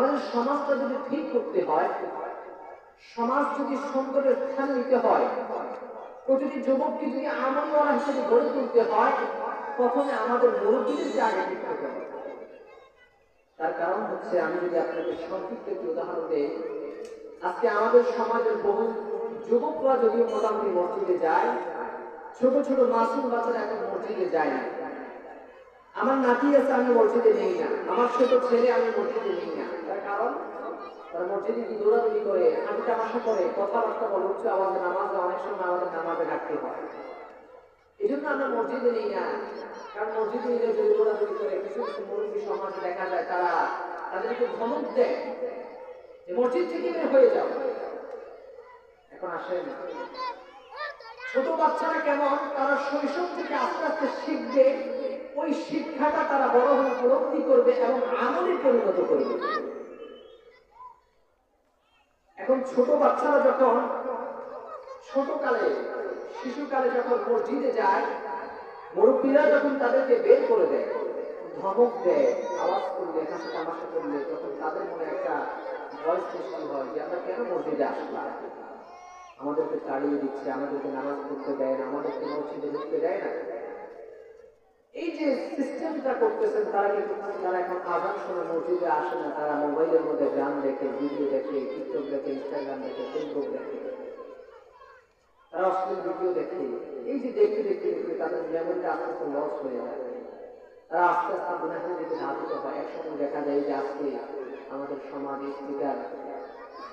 আমাদের সমাজটা যদি ঠিক করতে হয়, সমাজ যদি সুন্দরের স্থান নিতে হয়, প্রতিটি যুবককে যদি আমলওয়ালা হিসেবে গড়ে তুলতে হয়, প্রথমে আমাদের মুরব্বীদের জায়গা ঠিক করতে হবে। তার কারণ হচ্ছে আমি যদি আপনাকে সংক্ষিপ্ত একটি উদাহরণ দেই, আজকে আমাদের সমাজের বহু যুবকরা যদিও মোটামুটি মসজিদে যায়, ছোট ছোট মাসুম বাচ্চারা এখন মসজিদে যায় না। আমার নাতি আছে, আমি মসজিদে নেই না। আমার ছোট ছেলে, আমি মসজিদে নেই না। কারণ তারা মসজিদে কি দৌড়াদৌড়ি করে আমি তামাশা করে, কথাবার্তা বলে, উচ্চ আওয়াজে নামাজে অনেক সময় আমাদের নামাজে ডাকতে হয়। এই জন্য আমরা মসজিদে নেই না। কারণ মসজিদে নিলে যদি দৌড়াদৌড়ি করে, কিছু কিছু মুরব্বী সমাজে দেখা যায়, তারা তাদেরকে ধমক দেয় যে, মসজিদ থেকে বের হয়ে যাও। এখন আসেন। ছোট বাচ্চারা কেমন? তারা শৈশব থেকে আস্তে আস্তে শিখবে, ওই শিক্ষাটা তারা বড় হয়ে উপলব্ধি করবে এবং আমলে পরিণত করবে। ছোট বাচ্চারা যখন ছোটকালে, শিশুকালে যখন মসজিদে যায়, মুরব্বীরা যখন তাদেরকে বের করে দেয়, ধমক দেয়, আওয়াজ করলে, হাসি তামাশা করলে, তখন তাদের মনে একটা ভয় সৃষ্টি হয় যে আমরা কেন মসজিদে আসলাম? আমাদেরকে তাড়িয়ে দিচ্ছে, আমাদেরকে নামাজ পড়তে দেয় না, আমাদেরকে মসজিদে ঢুকতে দেয় না। এই যে সিস্টেমটা করতেছেন, তারা কিন্তু তারা এখন আজান শুনে মসজিদে আসে না, তারা মোবাইলের মধ্যে গান দেখে, ভিডিও দেখে, টিকটক দেখে ইনস্টাগ্রাম দেখে ফেসবুক দেখে। তারা অশ্লীল ভিডিও দেখে। এই যে দেখতে দেখতে দেখতে তাদের মেমোরিটা আস্তে আস্তে লস হয়ে যায়। তারা আস্তে আস্তে গুণাহের দিকে ধাবিত হয়। একসময় দেখা যায় যে আজকে আমাদের সমাজ স্পিকার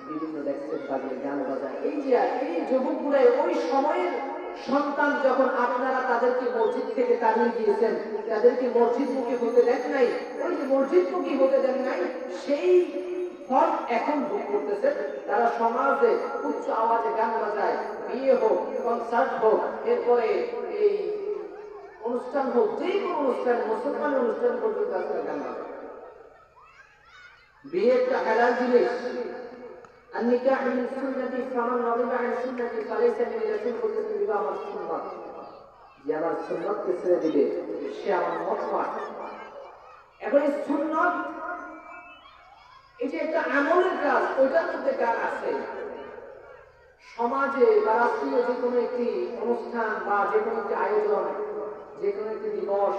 বিভিন্ন ডেস্কের বাজিয়ে গান বাজায়। এই যে এই যুবকগুলাই ওই সময়ের সন্তান যখন আপনারা তাদেরকে মসজিদ থেকে তাড়িয়ে দিয়েছেন, তাদেরকে মসজিদ মুখী হতে দেন নাই, ওই যে মসজিদ মুখী হতে দেন নাই, সেই ফল এখন ভোগ করতেছেন। তারা সমাজে উচ্চ আওয়াজে গান বাজায়, বিয়ে হোক কনসার্ট হোক, এরপরে এই অনুষ্ঠান হোক, যে কোনো অনুষ্ঠান, মুসলমান অনুষ্ঠান পর্যন্ত আজকে গান বাজায়। বিয়ে একটা জিনিস النكاح من سنتي فمن رغب عن سنتي فليس من رسول বলতেছে বিবাহ আমার সুন্নাত যে আমার সুন্নাতকে ছেড়ে দিবে সে আমার মত নয় এখন এই সুন্নাত এটা একটা আমলের কাজ ওইটার মধ্যে কাজ আছে সমাজে বা রাষ্ট্রীয় যে কোনো একটি অনুষ্ঠান বা যে কোনো একটি আয়োজন যে কোনো একটি দিবস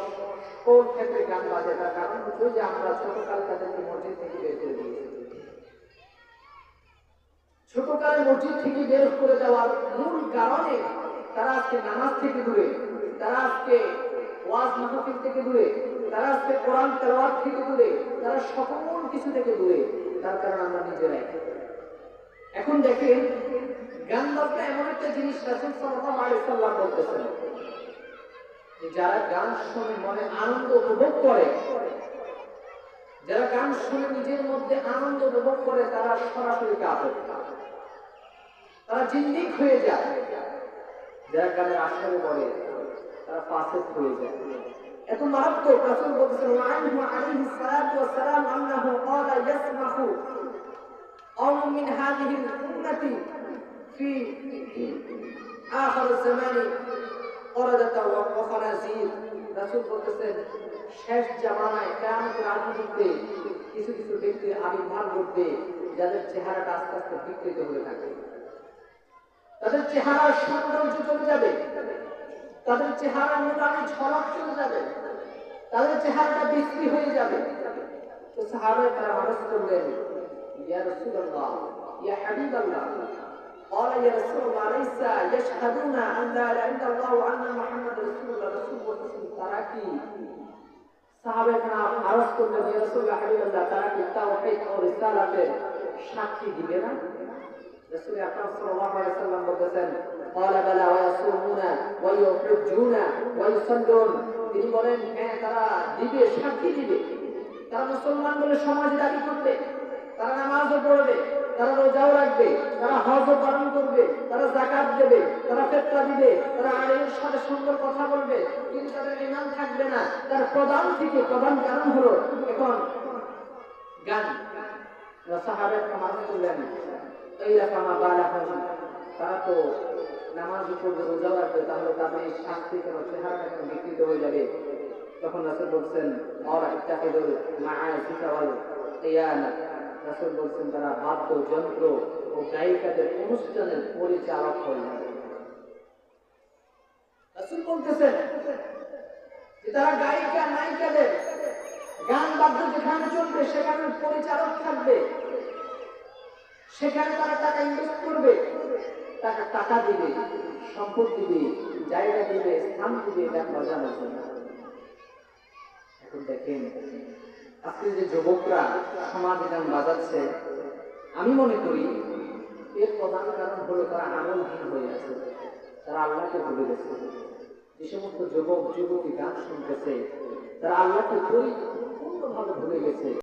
কোন ক্ষেত্রে গান বাজে তার কারণ হচ্ছে যে আমরা ছোটকালে তাদেরকে মসজিদ থেকে বের করে দিয়েছি ছোটকালে মসজিদ থেকে বের করে দেওয়ার মূল কারণে তারা আজকে নামাজ থেকে দূরে, তারা আজকে ওয়াজ মাহফিল থেকে দূরে, তারা আজকে কোরআন তেলাওয়াত থেকে দূরে, তারা সকল কিছু থেকে দূরে। তার কারণ আমরা নিজেরাই। এখন দেখেন গান বাজনা এমন একটা জিনিস রাসূল সাল্লাম বলতেছেন যে যারা গান শুনে মনে আনন্দ উপভোগ করে, যারা গান শুনে নিজের মধ্যে আনন্দ উপভোগ করে, তারা সরাসরি কাপড় তারা জিন্দিক হয়ে যায় যারা গানের আসরে পড়ে তারা ফাসেক হয়ে যায় এত মারাত্মক রাসূল বলছেন ওয়ানহু আলাইহি সালাতু ওয়াস সালাম আন্নাহু ক্বালা ইয়াসমাহু قوم من هذه الأمة في آخر الزمان قردة وخنازير রাসূল বলতেছেন শেষ জামানায় কেয়ামতের আগে দিতে কিছু কিছু ব্যক্তির আবির্ভাব ঘটবে যাদের চেহারাটা আস্তে আস্তে বিকৃত হয়ে থাকে তাদের চেহারার সৌন্দর্য চলে যাবে তাদের চেহারা মোটামুটি ঝলক চলে যাবে তাদের চেহারাটা বিক্রি হয়ে যাবে তো সাহাবায়ে তারা মানুষ করলেন ইয়া রাসূলুল্লাহ ইয়া হাবিবাল্লাহ قال يا رسول الله ليس يشهدون ان لا اله الا الله وان محمد رسول الله رسول বলতেছেন তারা কি সাহাবে کرام আরজ করলেন ইয়া রাসূলুল্লাহ হাবিবাল্লাহ তারা কি তাওহীদ ও রিসালাতের সাক্ষী দিবে না রাসূল আকরাম সাল্লাল্লাহু আলাইহি করেছেন তিনি বলেন হ্যাঁ তারা দিবে, সাক্ষী দিবে। তারা মুসলমান বলে দাবি করবে। তারা নামাজও পড়বে, তারা রোজাও রাখবে, তারা হজও পালন করবে, তারা জাকাত দেবে, তারা দিবে, তারা সাথে সুন্দর কথা বলবে। কিন্তু তাদের ইমান থাকবে না। তার প্রধান থেকে প্রধান কারণ হলো এখন গান। সাহাবের এই রকম তারা তো নামাজ পড়বে রোজাও রাখবে, তাহলে তাদের এই শাস্তি কেন চেহারাটা কেন বিকৃত হয়ে যাবে। তখন রাসূল বলছেন মাআসিকা ওয়াল কিয়ানা রাসূল বলছেন, তারা বাদ্যযন্ত্র ও গায়িকাদের অনুষ্ঠানের পরিচালক হয়ে যাবে রাসূল বলতেছেন যে তারা গায়িকা, নায়িকাদের গান, বাদ্য যেখানে চলবে, সেখানে পরিচালক থাকবে। সেখানে তারা টাকা ইনভেস্ট করবে। টাকা টাকা দিবে, সম্পদ দিবে, জায়গা দিবে, স্থান দিবে গান বাজানোর জন্য। এখন দেখেন, আজকে যে যুবকরা সমাজে গান বাজাচ্ছে, আমি মনে করি, এর প্রধান কারণ হলো তারা আমলহীন হয়ে আছে। তারা আল্লাহকে ভুলে গেছে। যে সমস্ত যুবক, যুবতী গান শুনতেছে, তারা আল্লাহকে পরিপূর্ণভাবে ভুলে গেছে।